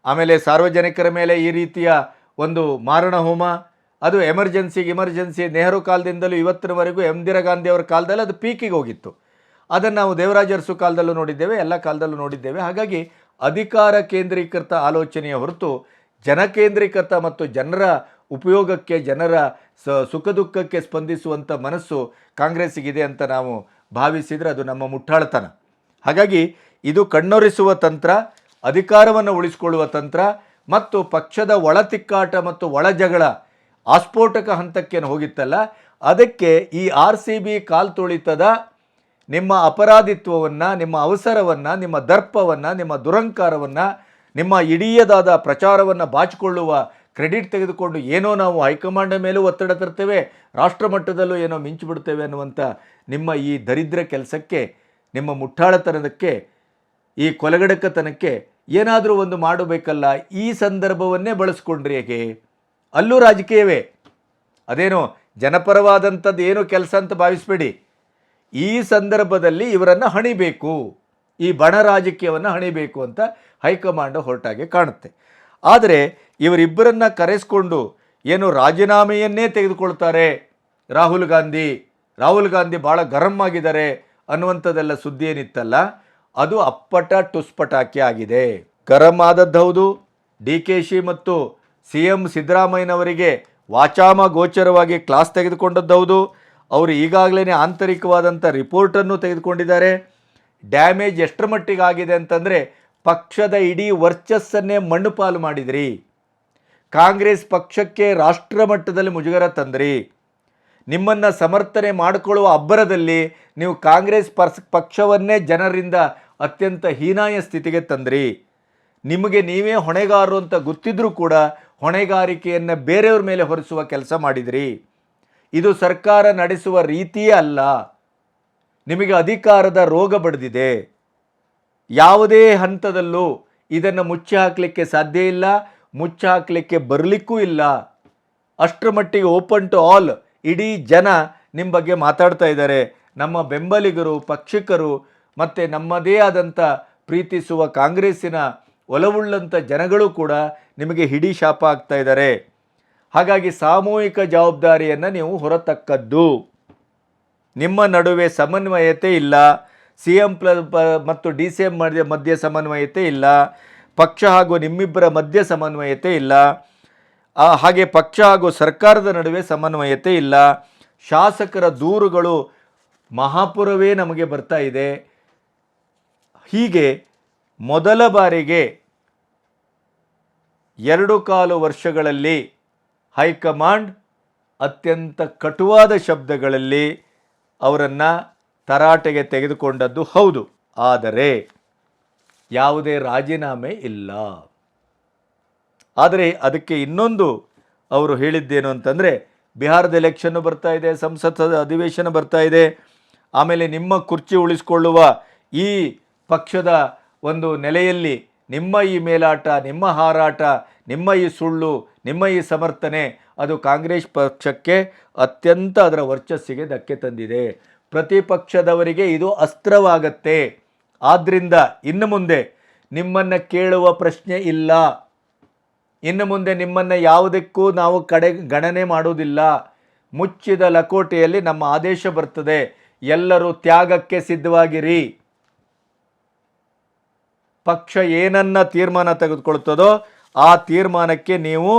[SPEAKER 1] ಆಮೇಲೆ ಸಾರ್ವಜನಿಕರ ಮೇಲೆ ಈ ರೀತಿಯ ಒಂದು ಮಾರಣ ಹೋಮ ಅದು ಎಮರ್ಜೆನ್ಸಿಗೆ ಎಮರ್ಜೆನ್ಸಿ ನೆಹರು ಕಾಲದಿಂದಲೂ ಇವತ್ತಿನವರೆಗೂ ಇಂದಿರಾ ಗಾಂಧಿ ಅವರ ಕಾಲದಲ್ಲಿ ಅದು ಪೀಕಿಗೆ ಹೋಗಿತ್ತು. ಅದನ್ನು ನಾವು ದೇವರಾಜ ಅರಸು ಕಾಲದಲ್ಲೂ ನೋಡಿದ್ದೇವೆ, ಎಲ್ಲ ಕಾಲದಲ್ಲೂ ನೋಡಿದ್ದೇವೆ. ಹಾಗಾಗಿ ಅಧಿಕಾರ ಕೇಂದ್ರೀಕೃತ ಆಲೋಚನೆಯ ಹೊರತು ಜನಕೇಂದ್ರೀಕೃತ ಮತ್ತು ಜನರ ಉಪಯೋಗಕ್ಕೆ, ಜನರ ಸ ಸುಖ ದುಃಖಕ್ಕೆ ಸ್ಪಂದಿಸುವಂಥ ಮನಸ್ಸು ಕಾಂಗ್ರೆಸ್ಸಿಗಿದೆ ಅಂತ ನಾವು ಭಾವಿಸಿದರೆ ಅದು ನಮ್ಮ ಮುಟ್ಟಾಳತನ. ಹಾಗಾಗಿ ಇದು ಕಣ್ಣೊರೆಸುವ ತಂತ್ರ, ಅಧಿಕಾರವನ್ನು ಉಳಿಸಿಕೊಳ್ಳುವ ತಂತ್ರ ಮತ್ತು ಪಕ್ಷದ ಒಳ ತಿಕ್ಕಾಟ ಮತ್ತು ಒಳ ಜಗಳ ಆಸ್ಫೋಟಕ ಹಂತಕ್ಕೇನು ಹೋಗಿತ್ತಲ್ಲ, ಅದಕ್ಕೆ ಈ ಆರ್ ಸಿ ಬಿ ಕಾಲ್ತುಳಿತದ ನಿಮ್ಮ ಅಪರಾಧಿತ್ವವನ್ನು, ನಿಮ್ಮ ಅವಸರವನ್ನು, ನಿಮ್ಮ ದರ್ಪವನ್ನು, ನಿಮ್ಮ ದುರಂಕಾರವನ್ನು ನಿಮ್ಮ ಇಡೀಯದಾದ ಪ್ರಚಾರವನ್ನು ಬಾಚಿಕೊಳ್ಳುವ ಕ್ರೆಡಿಟ್ ತೆಗೆದುಕೊಂಡು ಏನೋ ನಾವು ಹೈಕಮಾಂಡ್ ಮೇಲೂ ಒತ್ತಡ ತರ್ತೇವೆ, ರಾಷ್ಟ್ರ ಮಟ್ಟದಲ್ಲೂ ಏನೋ ಮಿಂಚು ಬಿಡ್ತೇವೆ ಅನ್ನುವಂಥ ನಿಮ್ಮ ಈ ದರಿದ್ರ ಕೆಲಸಕ್ಕೆ, ನಿಮ್ಮ ಮುಟ್ಟಾಳತನದಕ್ಕೆ ಈ ಕೊಲಗಡಕತನಕ್ಕೆ ಏನಾದರೂ ಒಂದು ಮಾಡಬೇಕಲ್ಲ, ಈ ಸಂದರ್ಭವನ್ನೇ ಬಳಸ್ಕೊಂಡ್ರಿ ಹೇಗೆ ಅಲ್ಲೂ ರಾಜಕೀಯವೇ. ಅದೇನು ಜನಪರವಾದಂಥದ್ದು ಏನು ಕೆಲಸ ಅಂತ ಭಾವಿಸ್ಬೇಡಿ. ಈ ಸಂದರ್ಭದಲ್ಲಿ ಇವರನ್ನು ಹಣಿಬೇಕು. ಈ ಬಣ ರಾಜಕೀಯವನ್ನು ಹಣಿಬೇಕು ಅಂತ ಹೈಕಮಾಂಡ್ ಹೊರಟಾಗೆ ಕಾಣುತ್ತೆ. ಆದರೆ ಇವರಿಬ್ಬರನ್ನು ಕರೆಸ್ಕೊಂಡು ಏನು ರಾಜೀನಾಮೆಯನ್ನೇ ತೆಗೆದುಕೊಳ್ತಾರೆ. ರಾಹುಲ್ ಗಾಂಧಿ ರಾಹುಲ್ ಗಾಂಧಿ ಭಾಳ ಗರಂ ಆಗಿದ್ದಾರೆ ಅನ್ನುವಂಥದ್ದೆಲ್ಲ ಸುದ್ದಿ ಏನಿತ್ತಲ್ಲ, ಅದು ಅಪ್ಪಟ ಟುಸ್ಪಟಾಕಿ ಆಗಿದೆ. ಗರಂ ಆದದ್ದು ಹೌದು. ಡಿ ಕೆ ಶಿ ಮತ್ತು ಸಿ ಎಂ ಸಿದ್ದರಾಮಯ್ಯನವರಿಗೆ ವಾಚಾಮ ಗೋಚರವಾಗಿ ಕ್ಲಾಸ್ ತೆಗೆದುಕೊಂಡದ್ದೌದು. ಅವರು ಈಗಾಗಲೇ ಆಂತರಿಕವಾದಂಥ ರಿಪೋರ್ಟನ್ನು ತೆಗೆದುಕೊಂಡಿದ್ದಾರೆ. ಡ್ಯಾಮೇಜ್ ಎಷ್ಟರ ಮಟ್ಟಿಗೆ ಆಗಿದೆ ಅಂತಂದರೆ ಪಕ್ಷದ ಇಡೀ ವರ್ಚಸ್ಸನ್ನೇ ಮಣ್ಣು ಪಾಲು ಮಾಡಿದ್ರಿ. ಕಾಂಗ್ರೆಸ್ ಪಕ್ಷಕ್ಕೆ ರಾಷ್ಟ್ರ ಮಟ್ಟದಲ್ಲಿ ಮುಜುಗರ ತಂದ್ರಿ. ನಿಮ್ಮನ್ನು ಸಮರ್ಥನೆ ಮಾಡಿಕೊಳ್ಳುವ ಅಬ್ಬರದಲ್ಲಿ ನೀವು ಕಾಂಗ್ರೆಸ್ ಪರ್ಸ್ ಪಕ್ಷವನ್ನೇ ಜನರಿಂದ ಅತ್ಯಂತ ಹೀನಾಯ ಸ್ಥಿತಿಗೆ ತಂದ್ರಿ. ನಿಮಗೆ ನೀವೇ ಹೊಣೆಗಾರರು ಅಂತ ಗೊತ್ತಿದ್ರೂ ಕೂಡ ಹೊಣೆಗಾರಿಕೆಯನ್ನು ಬೇರೆಯವ್ರ ಮೇಲೆ ಹೊರಿಸುವ ಕೆಲಸ ಮಾಡಿದಿರಿ. ಇದು ಸರ್ಕಾರ ನಡೆಸುವ ರೀತಿಯೇ ಅಲ್ಲ. ನಿಮಗೆ ಅಧಿಕಾರದ ರೋಗ ಬಡಿದಿದೆ. ಯಾವುದೇ ಹಂತದಲ್ಲೂ ಇದನ್ನು ಮುಚ್ಚಿ ಹಾಕಲಿಕ್ಕೆ ಸಾಧ್ಯ ಇಲ್ಲ, ಮುಚ್ಚಿ ಹಾಕಲಿಕ್ಕೆ ಬರಲಿಕ್ಕೂ ಇಲ್ಲ. ಅಷ್ಟರ ಮಟ್ಟಿಗೆ ಓಪನ್ ಟು ಆಲ್ ಇಡೀ ಜನ ನಿಮ್ಮ ಬಗ್ಗೆ ಮಾತಾಡ್ತಾ ಇದ್ದಾರೆ. ನಮ್ಮ ಬೆಂಬಲಿಗರು, ಪಕ್ಷಿಕರು ಮತ್ತು ನಮ್ಮದೇ ಆದಂಥ ಪ್ರೀತಿಸುವ ಕಾಂಗ್ರೆಸ್ಸಿನ ಒಲವುಳ್ಳಂಥ ಜನಗಳು ಕೂಡ ನಿಮಗೆ ಹಿಡಿ ಶಾಪ ಆಗ್ತಾ ಇದ್ದಾರೆ. ಹಾಗಾಗಿ ಸಾಮೂಹಿಕ ಜವಾಬ್ದಾರಿಯನ್ನು ನೀವು ಹೊರತಕ್ಕದ್ದು. ನಿಮ್ಮ ನಡುವೆ ಸಮನ್ವಯತೆ ಇಲ್ಲ. ಸಿ ಎಂ ಪ್ಲ ಮತ್ತು ಡಿ ಸಿ ಎಂ ಮಧ್ಯ, ಮಧ್ಯೆ ಸಮನ್ವಯತೆ ಇಲ್ಲ. ಪಕ್ಷ ಹಾಗೂ ನಿಮ್ಮಿಬ್ಬರ ಮಧ್ಯ ಸಮನ್ವಯತೆ ಇಲ್ಲ. ಹಾಗೆ ಪಕ್ಷ ಹಾಗೂ ಸರ್ಕಾರದ ನಡುವೆ ಸಮನ್ವಯತೆ ಇಲ್ಲ. ಶಾಸಕರ ದೂರುಗಳು ಮಹಾಪುರವೇ ನಮಗೆ ಬರ್ತಾ ಇದೆ. ಹೀಗೆ ಮೊದಲ ಬಾರಿಗೆ ಎರಡು ಕಾಲು ವರ್ಷಗಳಲ್ಲಿ ಹೈಕಮಾಂಡ್ ಅತ್ಯಂತ ಕಟುವಾದ ಶಬ್ದಗಳಲ್ಲಿ ಅವರನ್ನು ತರಾಟೆಗೆ ತೆಗೆದುಕೊಂಡದ್ದು ಹೌದು. ಆದರೆ ಯಾವುದೇ ರಾಜೀನಾಮೆ ಇಲ್ಲ. ಆದರೆ ಅದಕ್ಕೆ ಇನ್ನೊಂದು ಅವರು ಹೇಳಿದ್ದೇನು ಅಂತಂದರೆ, ಬಿಹಾರದ ಎಲೆಕ್ಷನ್ನು ಬರ್ತಾ ಇದೆ ಸಂಸತ್ತದ ಅಧಿವೇಶನ ಬರ್ತಾ ಇದೆ. ಆಮೇಲೆ ನಿಮ್ಮ ಕುರ್ಚಿ ಉಳಿಸಿಕೊಳ್ಳುವ ಈ ಪಕ್ಷದ ಒಂದು ನೆಲೆಯಲ್ಲಿ ನಿಮ್ಮ ಈ ಮೇಲಾಟ, ನಿಮ್ಮ ಹಾರಾಟ, ನಿಮ್ಮ ಈ ಸುಳ್ಳು, ನಿಮ್ಮ ಈ ಸಮರ್ಥನೆ, ಅದು ಕಾಂಗ್ರೆಸ್ ಪಕ್ಷಕ್ಕೆ ಅತ್ಯಂತ ಅದರ ವರ್ಚಸ್ಸಿಗೆ ಧಕ್ಕೆ ತಂದಿದೆ. ಪ್ರತಿಪಕ್ಷದವರಿಗೆ ಇದು ಅಸ್ತ್ರವಾಗತ್ತೆ. ಆದ್ದರಿಂದ ಇನ್ನು ಮುಂದೆ ನಿಮ್ಮನ್ನು ಕೇಳುವ ಪ್ರಶ್ನೆ ಇಲ್ಲ. ಇನ್ನು ಮುಂದೆ ನಿಮ್ಮನ್ನು ಯಾವುದಕ್ಕೂ ನಾವು ಕಡೆ, ಗಣನೆ ಮಾಡುವುದಿಲ್ಲ. ಮುಚ್ಚಿದ ಲಕೋಟೆಯಲ್ಲಿ ನಮ್ಮ ಆದೇಶ ಬರ್ತದೆ. ಎಲ್ಲರೂ ತ್ಯಾಗಕ್ಕೆ ಸಿದ್ಧವಾಗಿರಿ. ಪಕ್ಷ ಏನನ್ನ ತೀರ್ಮಾನ ತೆಗೆದುಕೊಳ್ತದೋ ಆ ತೀರ್ಮಾನಕ್ಕೆ ನೀವು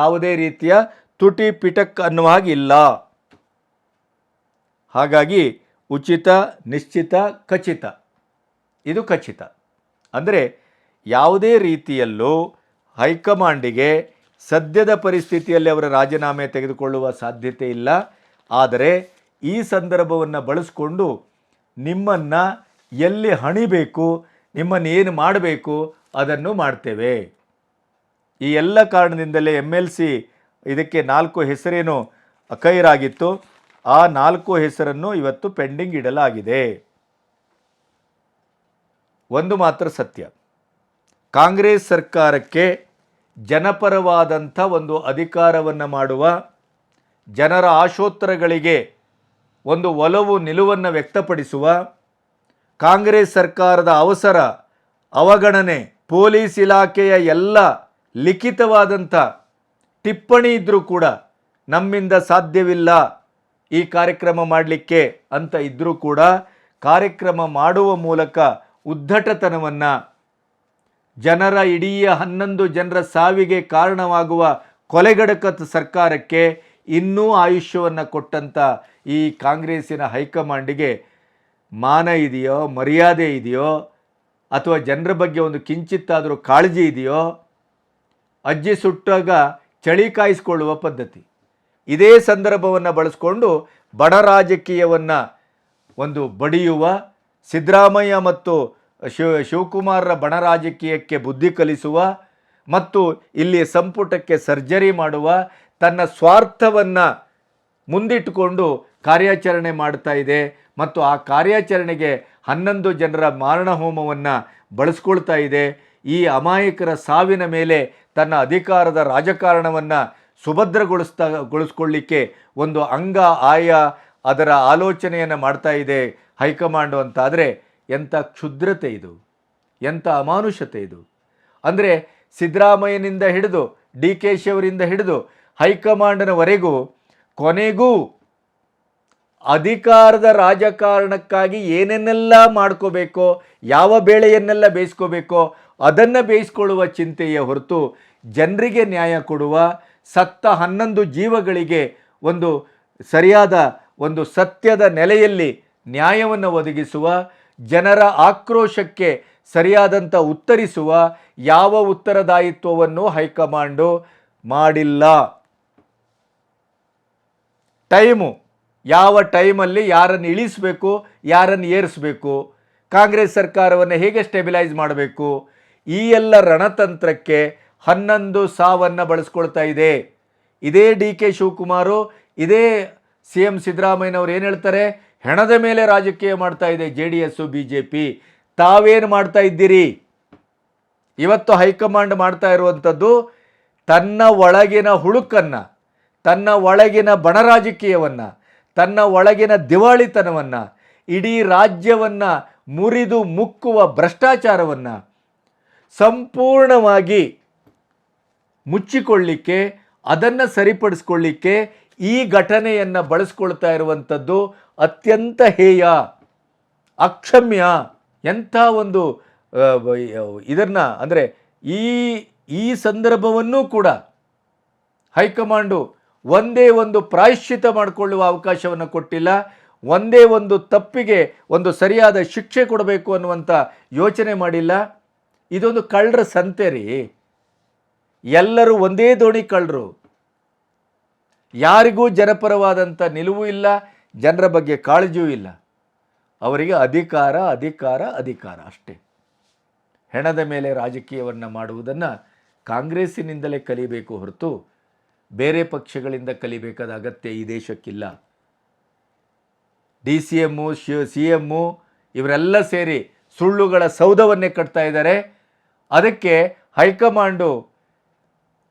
[SPEAKER 1] ಯಾವುದೇ ರೀತಿಯ ತುಟಿ ಪಿಟಕ್ ಅನ್ನುವ ಹಾಗಿಲ್ಲ ಹಾಗಾಗಿ ಉಚಿತ, ನಿಶ್ಚಿತ, ಖಚಿತ. ಇದು ಖಚಿತ. ಅಂದರೆ ಯಾವುದೇ ರೀತಿಯಲ್ಲೂ ಹೈಕಮಾಂಡಿಗೆ ಸದ್ಯದ ಪರಿಸ್ಥಿತಿಯಲ್ಲಿ ಅವರ ರಾಜೀನಾಮೆ ತೆಗೆದುಕೊಳ್ಳುವ ಸಾಧ್ಯತೆ ಇಲ್ಲ. ಆದರೆ ಈ ಸಂದರ್ಭವನ್ನು ಬಳಸಿಕೊಂಡು ನಿಮ್ಮನ್ನು ಎಲ್ಲಿ ಹಣಿಬೇಕು, ನಿಮ್ಮನ್ನು ಏನು ಮಾಡಬೇಕು ಅದನ್ನು ಮಾಡ್ತೇವೆ. ಈ ಎಲ್ಲ ಕಾರಣದಿಂದಲೇ ಎಂ ಎಲ್ ಸಿ ಇದಕ್ಕೆ ನಾಲ್ಕು ಹೆಸರೇನು ಅಕೈರಾಗಿತ್ತು ಆ ನಾಲ್ಕು ಹೆಸರನ್ನು ಇವತ್ತು ಪೆಂಡಿಂಗ್ ಇಡಲಾಗಿದೆ. ಒಂದು ಮಾತ್ರ ಸತ್ಯ. ಕಾಂಗ್ರೆಸ್ ಸರ್ಕಾರಕ್ಕೆ ಜನಪರವಾದಂಥ ಒಂದು ಅಧಿಕಾರವನ್ನು ಮಾಡುವ ಜನರ ಆಶೋತ್ತರಗಳಿಗೆ ಒಂದು ಒಲವು ನಿಲುವನ್ನು ವ್ಯಕ್ತಪಡಿಸುವ ಕಾಂಗ್ರೆಸ್ ಸರ್ಕಾರದ ಅವಸರ, ಅವಗಣನೆ, ಪೊಲೀಸ್ ಇಲಾಖೆಯ ಎಲ್ಲ ಲಿಖಿತವಾದಂಥ ಟಿಪ್ಪಣಿ ಇದ್ದರೂ ಕೂಡ ನಮ್ಮಿಂದ ಸಾಧ್ಯವಿಲ್ಲ ಈ ಕಾರ್ಯಕ್ರಮ ಮಾಡಲಿಕ್ಕೆ ಅಂತ ಇದ್ದರೂ ಕೂಡ ಕಾರ್ಯಕ್ರಮ ಮಾಡುವ ಮೂಲಕ ಉದ್ಧಟತನವನ್ನು ಜನರ ಇಡೀ ಹನ್ನೊಂದು ಜನರ ಸಾವಿಗೆ ಕಾರಣವಾಗುವ ಕೊಲೆಗಡಕತ್ ಸರ್ಕಾರಕ್ಕೆ ಇನ್ನೂ ಆಯುಷ್ಯವನ್ನು ಕೊಟ್ಟಂಥ ಈ ಕಾಂಗ್ರೆಸ್ಸಿನ ಹೈಕಮಾಂಡಿಗೆ ಮಾನ ಇದೆಯೋ, ಮರ್ಯಾದೆ ಇದೆಯೋ, ಅಥವಾ ಜನರ ಬಗ್ಗೆ ಒಂದು ಕಿಂಚಿತ್ತಾದರೂ ಕಾಳಜಿ ಇದೆಯೋ, ಅಜ್ಜಿ ಸುಟ್ಟಾಗ ಚಳಿ ಕಾಯಿಸಿಕೊಳ್ಳುವ ಪದ್ಧತಿ. ಇದೇ ಸಂದರ್ಭವನ್ನು ಬಳಸ್ಕೊಂಡು ಬಡ ರಾಜಕೀಯವನ್ನು ಒಂದು ಬಡಿಯುವ ಸಿದ್ದರಾಮಯ್ಯ ಮತ್ತು ಶಿವ, ಶಿವಕುಮಾರರ ಬಣ ರಾಜಕೀಯಕ್ಕೆ ಬುದ್ಧಿ ಕಲಿಸುವ ಮತ್ತು ಇಲ್ಲಿ ಸಂಪುಟಕ್ಕೆ ಸರ್ಜರಿ ಮಾಡುವ ತನ್ನ ಸ್ವಾರ್ಥವನ್ನು ಮುಂದಿಟ್ಟುಕೊಂಡು ಕಾರ್ಯಾಚರಣೆ ಮಾಡ್ತಾ ಇದೆ ಮತ್ತು ಆ ಕಾರ್ಯಾಚರಣೆಗೆ ಹನ್ನೊಂದು ಜನರ ಮಾರಣ ಹೋಮವನ್ನು ಬಳಸ್ಕೊಳ್ತಾ ಇದೆ. ಈ ಅಮಾಯಕರ ಸಾವಿನ ಮೇಲೆ ತನ್ನ ಅಧಿಕಾರದ ರಾಜಕಾರಣವನ್ನು ಸುಭದ್ರಗೊಳಿಸ್ತಾ, ಗೊಳಿಸ್ಕೊಳ್ಳಿಕ್ಕೆ ಒಂದು ಅಂಗ, ಆಯ ಅದರ ಆಲೋಚನೆಯನ್ನು ಮಾಡ್ತಾ ಇದೆ ಹೈಕಮಾಂಡು ಅಂತಾದರೆ ಎಂಥ ಕ್ಷುದ್ರತೆ ಇದು, ಎಂಥ ಅಮಾನುಷತೆ ಇದು. ಅಂದರೆ ಸಿದ್ದರಾಮಯ್ಯನಿಂದ ಹಿಡಿದು ಡಿ ಕೆ ಶಿ ಅವರಿಂದ ಹಿಡಿದು ಹೈಕಮಾಂಡ್ನವರೆಗೂ ಕೊನೆಗೂ ಅಧಿಕಾರದ ರಾಜಕಾರಣಕ್ಕಾಗಿ ಏನೇನೆಲ್ಲ ಮಾಡ್ಕೋಬೇಕೋ, ಯಾವ ಬೇಳೆಯನ್ನೆಲ್ಲ ಬೇಯಿಸ್ಕೋಬೇಕೋ, ಅದನ್ನು ಬೇಯಿಸ್ಕೊಳ್ಳುವ ಚಿಂತೆಯೇ ಹೊರತು ಜನರಿಗೆ ನ್ಯಾಯ ಕೊಡುವ ಸತ್ತ ಹನ್ನೊಂದು ಜೀವಗಳಿಗೆ ಒಂದು ಸರಿಯಾದ ಒಂದು ಸತ್ಯದ ನೆಲೆಯಲ್ಲಿ ನ್ಯಾಯವನ್ನು ಒದಗಿಸುವ, ಜನರ ಆಕ್ರೋಶಕ್ಕೆ ಸರಿಯಾದಂಥ ಉತ್ತರಿಸುವ ಯಾವ ಉತ್ತರದಾಯಿತ್ವವನ್ನು ಹೈಕಮಾಂಡು ಮಾಡಿಲ್ಲ. ಟೈಮು. ಯಾವ ಟೈಮಲ್ಲಿ ಯಾರನ್ನು ಇಳಿಸಬೇಕು, ಯಾರನ್ನು ಏರಿಸಬೇಕು, ಕಾಂಗ್ರೆಸ್ ಸರ್ಕಾರವನ್ನು ಹೇಗೆ ಸ್ಟೆಬಿಲೈಸ್ ಮಾಡಬೇಕು, ಈ ಎಲ್ಲ ರಣತಂತ್ರಕ್ಕೆ ಹನ್ನೊಂದು ಸಾವನ್ನು ಬಳಸ್ಕೊಳ್ತಾ ಇದೆ. ಇದೇ ಡಿ ಕೆ ಶಿವಕುಮಾರು, ಇದೇ ಸಿ ಎಂ ಸಿದ್ದರಾಮಯ್ಯನವ್ರು ಏನು ಹೇಳ್ತಾರೆ? ಹೆಣದ ಮೇಲೆ ರಾಜಕೀಯ ಮಾಡ್ತಾ ಇದೆ J D S B J P. ತಾವೇನು ಮಾಡ್ತಾ ಇದ್ದೀರಿ? ಇವತ್ತು ಹೈಕಮಾಂಡ್ ಮಾಡ್ತಾ ಇರುವಂಥದ್ದು ತನ್ನ ಒಳಗಿನ ಹುಳುಕನ್ನು, ತನ್ನ ಒಳಗಿನ ಬಣರಾಜಕೀಯವನ್ನು ತನ್ನ ಒಳಗಿನ ದಿವಾಳಿತನವನ್ನು, ಇಡೀ ರಾಜ್ಯವನ್ನು ಮುರಿದು ಮುಕ್ಕುವ ಭ್ರಷ್ಟಾಚಾರವನ್ನು ಸಂಪೂರ್ಣವಾಗಿ ಮುಚ್ಚಿಕೊಳ್ಳಿಕ್ಕೆ, ಅದನ್ನು ಸರಿಪಡಿಸ್ಕೊಳ್ಳಿಕ್ಕೆ ಈ ಘಟನೆಯನ್ನು ಬಳಸ್ಕೊಳ್ತಾ ಇರುವಂಥದ್ದು ಅತ್ಯಂತ ಹೇಯ, ಅಕ್ಷಮ್ಯ ಎಂಥ ಒಂದು ಇದನ್ನು ಅಂದರೆ ಈ ಈ ಸಂದರ್ಭವನ್ನೂ ಕೂಡ ಹೈಕಮಾಂಡು ಒಂದೇ ಒಂದು ಪ್ರಾಯಶ್ಚಿತ ಮಾಡಿಕೊಳ್ಳುವ ಅವಕಾಶವನ್ನು ಕೊಟ್ಟಿಲ್ಲ, ಒಂದೇ ಒಂದು ತಪ್ಪಿಗೆ ಒಂದು ಸರಿಯಾದ ಶಿಕ್ಷೆ ಕೊಡಬೇಕು ಅನ್ನುವಂಥ ಯೋಚನೆ ಮಾಡಿಲ್ಲ. ಇದೊಂದು ಕಳ್ಳರ ಸಂತೆ ರೀ. ಎಲ್ಲರೂ ಒಂದೇ ದೋಣಿ ಕಳ್ಳರು. ಯಾರಿಗೂ ಜನಪರವಾದಂಥ ನಿಲುವು ಇಲ್ಲ, ಜನರ ಬಗ್ಗೆ ಕಾಳಜಿಯೂ ಇಲ್ಲ. ಅವರಿಗೆ ಅಧಿಕಾರ ಅಧಿಕಾರ ಅಧಿಕಾರ ಅಷ್ಟೇ. ಹೆಣದ ಮೇಲೆ ರಾಜಕೀಯವನ್ನು ಮಾಡುವುದನ್ನು ಕಾಂಗ್ರೆಸ್ಸಿನಿಂದಲೇ ಕಲಿಬೇಕು ಹೊರತು ಬೇರೆ ಪಕ್ಷಗಳಿಂದ ಕಲಿಬೇಕಾದ ಅಗತ್ಯ ಈ ದೇಶಕ್ಕಿಲ್ಲ. D C M C M ಇವರೆಲ್ಲ ಸೇರಿ ಸುಳ್ಳುಗಳ ಸೌಧವನ್ನೇ ಕಟ್ತಾ ಇದ್ದಾರೆ. ಅದಕ್ಕೆ ಹೈಕಮಾಂಡು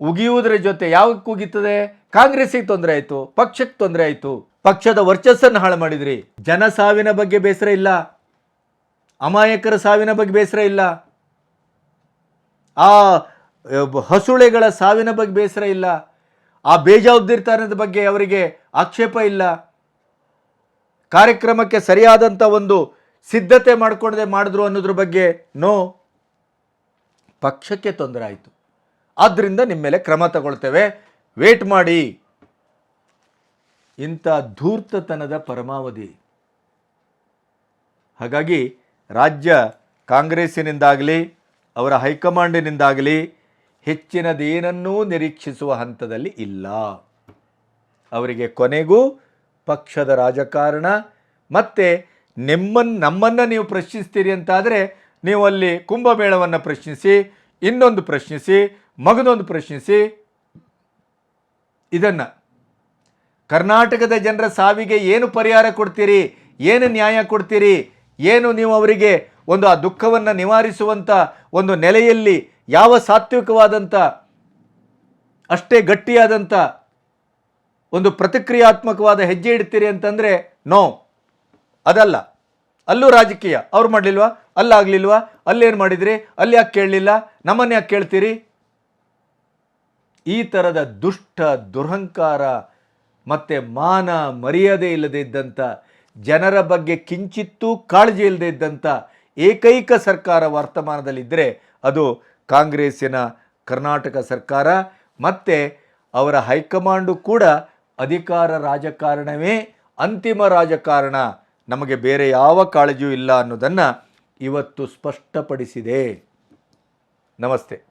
[SPEAKER 1] ಉಗಿಯುವುದರ ಜೊತೆ ಯಾವಾಗ ಕುಗೀತದೆ ಕಾಂಗ್ರೆಸ್ಸಿಗೆ ತೊಂದರೆ ಆಯಿತು, ಪಕ್ಷಕ್ಕೆ ತೊಂದರೆ ಆಯಿತು. ಪಕ್ಷದ ವರ್ಚಸ್ಸನ್ನು ಹಾಳು ಮಾಡಿದ್ರಿ. ಜನ ಸಾವಿನ ಬಗ್ಗೆ ಬೇಸರ ಇಲ್ಲ. ಅಮಾಯಕರ ಸಾವಿನ ಬಗ್ಗೆ ಬೇಸರ ಇಲ್ಲ. ಆ, ಹಸುಳೆಗಳ ಸಾವಿನ ಬಗ್ಗೆ ಬೇಸರ ಇಲ್ಲ. ಆ ಬೇಜವಾಬ್ದಾರಿತನದ ಬಗ್ಗೆ ಅವರಿಗೆ ಆಕ್ಷೇಪ ಇಲ್ಲ. ಕಾರ್ಯಕ್ರಮಕ್ಕೆ ಸರಿಯಾದಂಥ ಒಂದು ಸಿದ್ಧತೆ ಮಾಡಿಕೊಂಡದೆ ಮಾಡಿದ್ರು ಅನ್ನೋದ್ರ ಬಗ್ಗೆ ನೋ. ಪಕ್ಷಕ್ಕೆ ತೊಂದರೆ ಆಯಿತು. ಆದ್ದರಿಂದ ನಿಮ್ಮ ಮೇಲೆ ಕ್ರಮ ತಗೊಳ್ತೇವೆ. ವೇಟ್ ಮಾಡಿ. ಇಂಥ ಧೂರ್ತತನದ ಪರಮಾವಧಿ. ಹಾಗಾಗಿ ರಾಜ್ಯ ಕಾಂಗ್ರೆಸ್ಸಿನಿಂದಾಗಲಿ, ಅವರ ಹೈಕಮಾಂಡಿನಿಂದಾಗಲಿ ಹೆಚ್ಚಿನದೇನನ್ನೂ ನಿರೀಕ್ಷಿಸುವ ಹಂತದಲ್ಲಿ ಇಲ್ಲ. ಅವರಿಗೆ ಕೊನೆಗೂ ಪಕ್ಷದ ರಾಜಕಾರಣ ಮತ್ತು ನಿಮ್ಮನ್ನು ನಮ್ಮನ್ನು ನೀವು ಪ್ರಶ್ನಿಸ್ತೀರಿ ಅಂತಾದರೆ ನೀವು ಅಲ್ಲಿ ಕುಂಭಮೇಳವನ್ನು ಪ್ರಶ್ನಿಸಿ, ಇನ್ನೊಂದು ಪ್ರಶ್ನಿಸಿ ಮಗದೊಂದು ಪ್ರಶ್ನಿಸಿ, ಇದನ್ನು. ಕರ್ನಾಟಕದ ಜನರ ಸಾವಿಗೆ ಏನು ಪರಿಹಾರ ಕೊಡ್ತೀರಿ? ಏನು ನ್ಯಾಯ ಕೊಡ್ತೀರಿ? ಏನು ನೀವು ಅವರಿಗೆ ಒಂದು ಆ ದುಃಖವನ್ನು ನಿವಾರಿಸುವಂಥ ಒಂದು ನೆಲೆಯಲ್ಲಿ ಯಾವ ಸಾತ್ವಿಕವಾದಂಥ ಅಷ್ಟೇ ಗಟ್ಟಿಯಾದಂಥ ಒಂದು ಪ್ರತಿಕ್ರಿಯಾತ್ಮಕವಾದ ಹೆಜ್ಜೆ ಇಡ್ತೀರಿ ಅಂತಂದರೆ ನೋ ಅದಲ್ಲ. ಅಲ್ಲೂ ರಾಜಕೀಯ. ಅವ್ರು ಮಾಡಲಿಲ್ವಾ? ಅಲ್ಲಾಗಲಿಲ್ವಾ ಅಲ್ಲೇನು ಮಾಡಿದ್ರಿ? ಅಲ್ಲಿ ಯಾಕೆ ಕೇಳಲಿಲ್ಲ? ನಮ್ಮನ್ನು ಯಾಕೆ ಕೇಳ್ತೀರಿ? ಈ ಥರದ ದುಷ್ಟ, ದುರಹಂಕಾರ ಮತ್ತು ಮಾನ ಮರ್ಯಾದೆ ಇಲ್ಲದೆ ಇದ್ದಂಥ ಜನರ ಬಗ್ಗೆ ಕಿಂಚಿತ್ತೂ ಕಾಳಜಿ ಇಲ್ಲದೆ ಇದ್ದಂಥ ಏಕೈಕ ಸರ್ಕಾರ ವರ್ತಮಾನದಲ್ಲಿದ್ದರೆ ಅದು ಕಾಂಗ್ರೆಸ್ಸಿನ ಕರ್ನಾಟಕ ಸರ್ಕಾರ ಮತ್ತು ಅವರ ಹೈಕಮಾಂಡು ಕೂಡ ಅಧಿಕಾರ ರಾಜಕಾರಣವೇ ಅಂತಿಮ ರಾಜಕಾರಣ. ನಮಗೆ ಬೇರೆ ಯಾವ ಕಾಳಜಿಯೂ ಇಲ್ಲ ಅನ್ನೋದನ್ನು ಇವತ್ತು ಸ್ಪಷ್ಟಪಡಿಸಿದೆ. ನಮಸ್ತೆ.